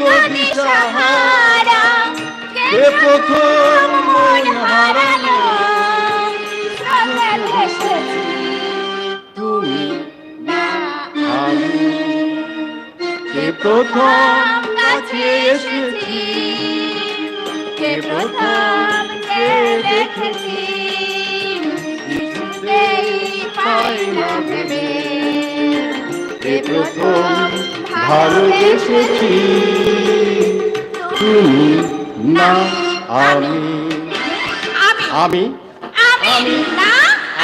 গো দিশাহারা কে প্রথম মন হারালো। তুমি না আমি। কে প্রথম কাছে এসেছি। কে প্রথম যে দেখেছি। কিছুতেই পাই না ভেবে। তুমি না আমি আমি আমি না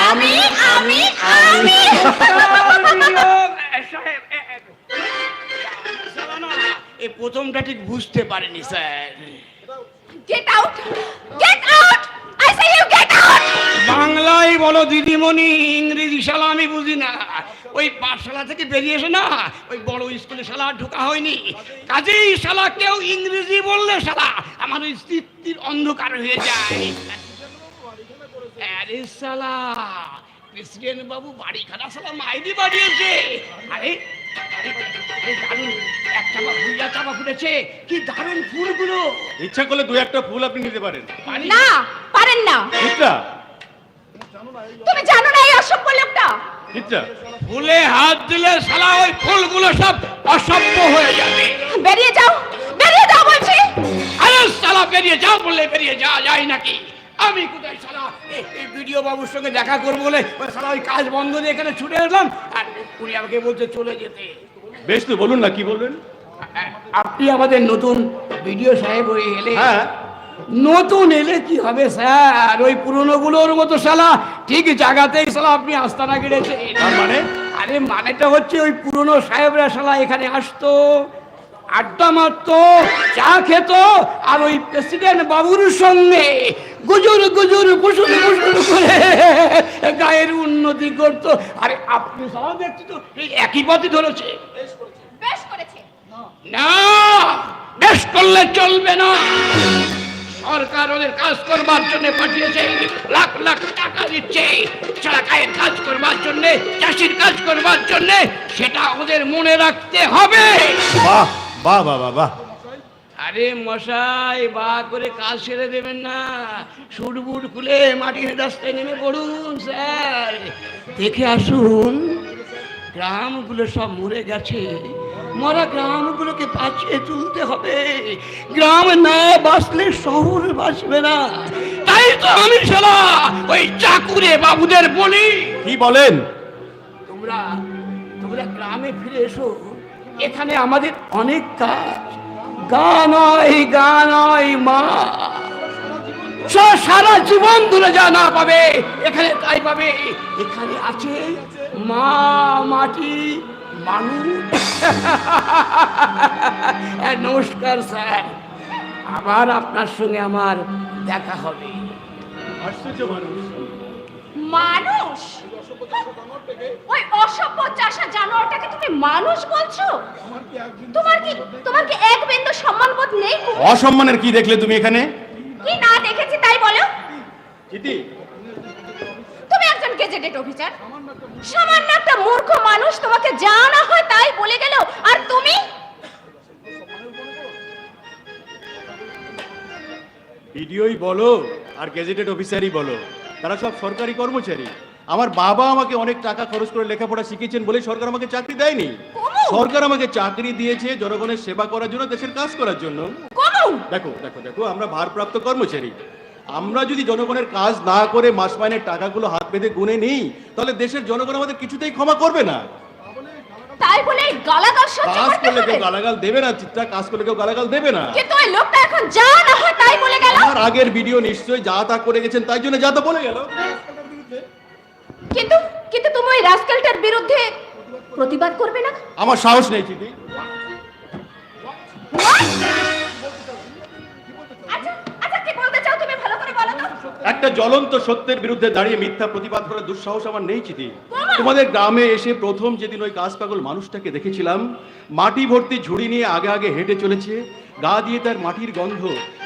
আমি আমি আমি প্রথমটা ঠিক বুঝতে পারেনি sir get out get out বাংলায় বলো দিদিমণি ইংরেজি শালা আমি বুঝি না ওই পাঠশালা থেকে বেরিয়ে এসে না। ওই বড় স্কুলে শালা ঢোকা হয়নি। কাজেই শালা কেউ ইংরেজি বললে শালা আমার ওই স্মৃতির অন্ধকার হয়ে যায়। আরে শালা প্রেসিডেন্ট বাবু বাড়ি খানা শালা মাইদি বাড়িয়েছে আরে আরে, আরে দারুণ এক চাপা ফুলিয়া চাপা ফুটেছে। কি দারুণ ফুলগুলো। ইচ্ছা করলে দু একটা ফুল আপনি নিতে পারেন। না পারেন না। তুমি জানো না এই অসভ্য লোকটা চিত্রা ফুলে হাত দিলে শালা ওই ফুলগুলো সব অসভ্য হয়ে যাবে। বেরিয়ে যাও বেরিয়ে যাও বলছি। আরে শালা বেরিয়ে যাও বললে বেরিয়ে যা যায় নাকি? আমি কোথায় শালা? এই- ভিডিও বাবুর সঙ্গে দেখা করব বলে ওই শালা ওই কাজ বন্ধ দিয়ে এখানে ছুটে এলাম আর উনি আমাকে বলছে চলে যেতে। বেশ তো বলুন না কি বলবেন? আপনি আমাদের নতুন ভিডিও সাহেব হয়ে এলে হ্যাঁ। নতুন এলে কি হবে স্যার? ওই পুরনো গুলোর মতো শালা। ঠিক জায়গাতেই শালা আপনি আস্তানা গেড়েছে। মানে? আরে মানেটা হচ্ছে ওই পুরনো সাহেবরা শালা এখানে আসতো আড্ডা মারতো চা খেত আর ওই প্রেসিডেন্ট বাবুর সঙ্গে গুজুর গুজুর বুসুর বুসুর করে গায়ের উন্নতি করতো। আরে আপনি শালা দেখছি তো এই একই পথই ধরেছে। না বেশ করলে চলবে না। সরকার ওদের কাজ করবার জন্য পাঠিয়েছে। লাখ লাখ টাকা দিচ্ছে। চাকায়ের কাজ করবার জন্য চাষির কাজ করবার জন্য সেটা ওদের মনে রাখতে হবে। বাহ বাহ বাহ বাহ বাহ। আরে মশাই বা করে কাজ ছেড়ে দেবেন না। সুটবুট খুলে মাটির রাস্তায় নেমে পড়ুন স্যার। দেখে আসুন গ্রামগুলো সব মরে গেছে। মরা গ্রামগুলোকে বাঁচিয়ে তুলতে হবে। গ্রাম না বাঁচলে শহর বাঁচবে না। তাই তো আমি শালা ওই চাকুরে বাবুদের বলি। কি বলেন? তোমরা তোমরা গ্রামে ফিরে এসো। এখানে আমাদের অনেক কাজ। গান নয় গান নয় মা। সারা জীবন ধরে যা না পাবে এখানে তাই পাবে। এখানে আছে মা মাটি মানুষ নমস্কার স্যার। আবার আপনার সঙ্গে আমার দেখা হবে। মানুষ। ওই অসভ্য চাষা জানোয়ারটাকে তুমি মানুষ বলছো? তোমার কি তোমার কি এক বিন্দু সম্মানবোধ নেই? অসম্মানের কি দেখলে তুমি এখানে? কি না দেখেছি তাই বলো। একজন গেজেটেড অফিসার সামান্য একটা মূর্খ মানুষ তোমাকে যা না হয় তাই বলে গেল। আর তুমি? ভিডিওই বলো আর গেজেটেড অফিসারই বলো। তারা সব সরকারি কর্মচারী। আমার বাবা আমাকে অনেক টাকা খরচ করে লেখাপড়া শিখিয়েছেন বলে সরকার আমাকে চাকরি দেয়নি। সরকার আমাকে চাকরি দিয়েছে জনগণের সেবা করার জন্য দেশের কাজ করার জন্য। দেখো দেখো দেখো আমরা ভারপ্রাপ্ত কর্মচারী। আমরা যদি জনগণের কাজ না করে মাস মাইনের টাকাগুলো হাত বেঁধে গুনে নিই তাহলে দেশের জনগণ আমাদের কিছুতেই ক্ষমা করবে না। তাই বলে গালাগাল সহ্য কাজ করলে কেউ গালাগাল দেবে না চিত্রা কাজ করলে কেউ গালাগাল দেবে না। কিন্তু ওই লোকটা এখন যা না হয় তাই বলে গেল। আগের ভিডিও নিশ্চয়ই যা তা করে গেছেন তাই জন্য যা তা বলে গেল। কিন্তু কিন্তু তুমি ওই রাস্কেলটার বিরুদ্ধে প্রতিবাদ করবে না? আমার সাহস নেই চিঠি। একটা জ্বলন্ত সত্যের বিরুদ্ধে দাঁড়িয়ে মিথ্যা প্রতিবাদ করার দুঃসাহস আমার নেই চিঠি। তোমাদের গ্রামে এসে প্রথম যেদিন ওই কাজ পাগল মানুষটাকে দেখেছিলাম মাটি ভর্তি ঝুড়ি নিয়ে আগে আগে হেঁটে চলেছে গা দিয়ে তার মাটির গন্ধ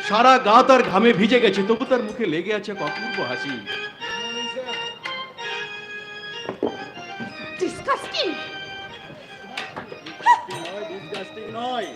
সারা গা তার ঘামে ভিজে গেছে তবু তার মুখে লেগে আছে এক অপূর্ব হাসি। নয়।